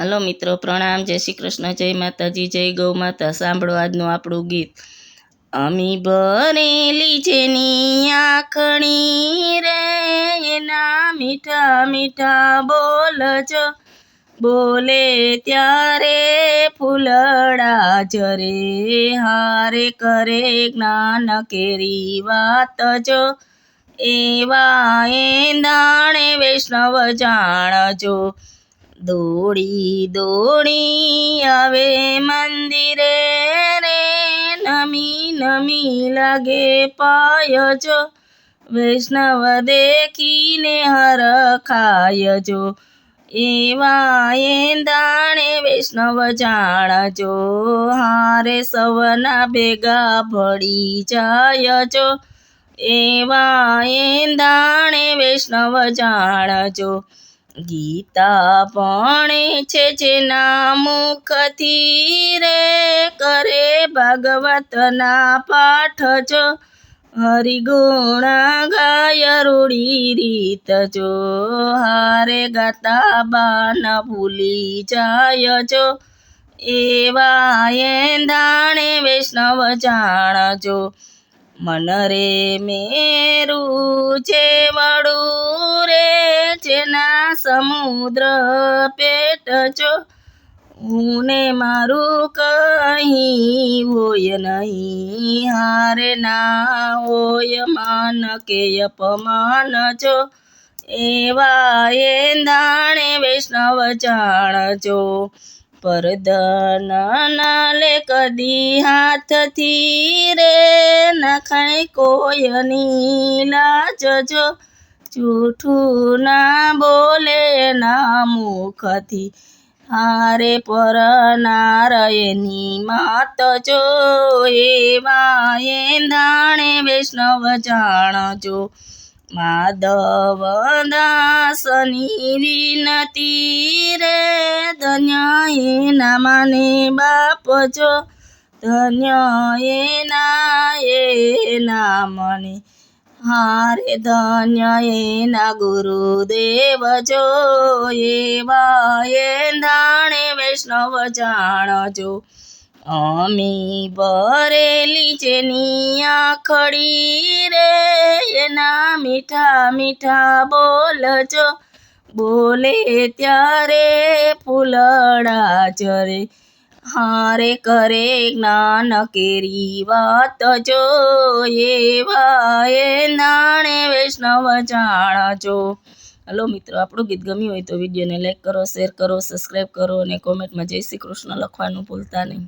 Hello મિત્રો, પ્રણામ, જય શ્રી કૃષ્ણ, જય માતાજી, જય ગૌ માતા. સાંભળો આજનું આપણું ગીત. અમી ભરેલી જેની આખણી રે, એના મીઠા મીઠા બોલજો બોલે ત્યારે ફૂલડા જરે, હારે કરે જ્ઞાન કેરી વાત જો. એવા એંદાણે વૈષ્ણવ જાણજો. દોડી દોડી આવે મંદિરે રે, નમી નમી લાગે પાય જો. વૈષ્ણવ દેખીને હર ખાય જો. એવા દાણે વૈષ્ણવ જાણજો. હારે સવના ભેગા ભળી જાયજો એવા દાણે વૈષ્ણવ જાણજો. ગીતા ભણે છે જેના મુખથી રે કરે ભગવતના પાઠ જો. હરિગુણ ગાય રૂડી રીત જો હારે ગાતા બાન ભૂલી જાય જો. એવા એંધાણે વૈષ્ણવ જાણજો. મન રે મેરું છે વડું સમુદ્ર પેટ છો હું ને મારું કહી હોય નહીં. હારે ના હોય માન કે અપમાન છો એવા એ દાણે વૈષ્ણવ જાણજો પરદન નાલે કદી હાથથી રે નખાય કોયની લાજ જો જૂઠું ના બોલે ના મુખથી. હારે પર નારાયણી માત જો એવા દાણે વૈષ્ણવ જાણજો. માધવ દાસની વિનતી રે ધન્ય એના માને બાપ જો ધન્ય એના એના મને હારે ધન્ય એના ગુરુદેવ જો એવા એંધાણે વૈષ્ણવ જાણજો અમી ભરેલી જેની ખડી રે એના મીઠા મીઠા બોલજો બોલે ત્યારે ફૂલડા જરે હારે કરે જ્ઞાન કેરી વાત જો એવા નાણે વૈષ્ણવ જાણજો. હલો મિત્રો, આપણું ગીત ગમ્યું હોય તો વિડીયોને લાઈક કરો શેર કરો સબસ્ક્રાઈબ કરો અને કોમેન્ટમાં જય શ્રી કૃષ્ણ લખવાનું ભૂલતા નહીં.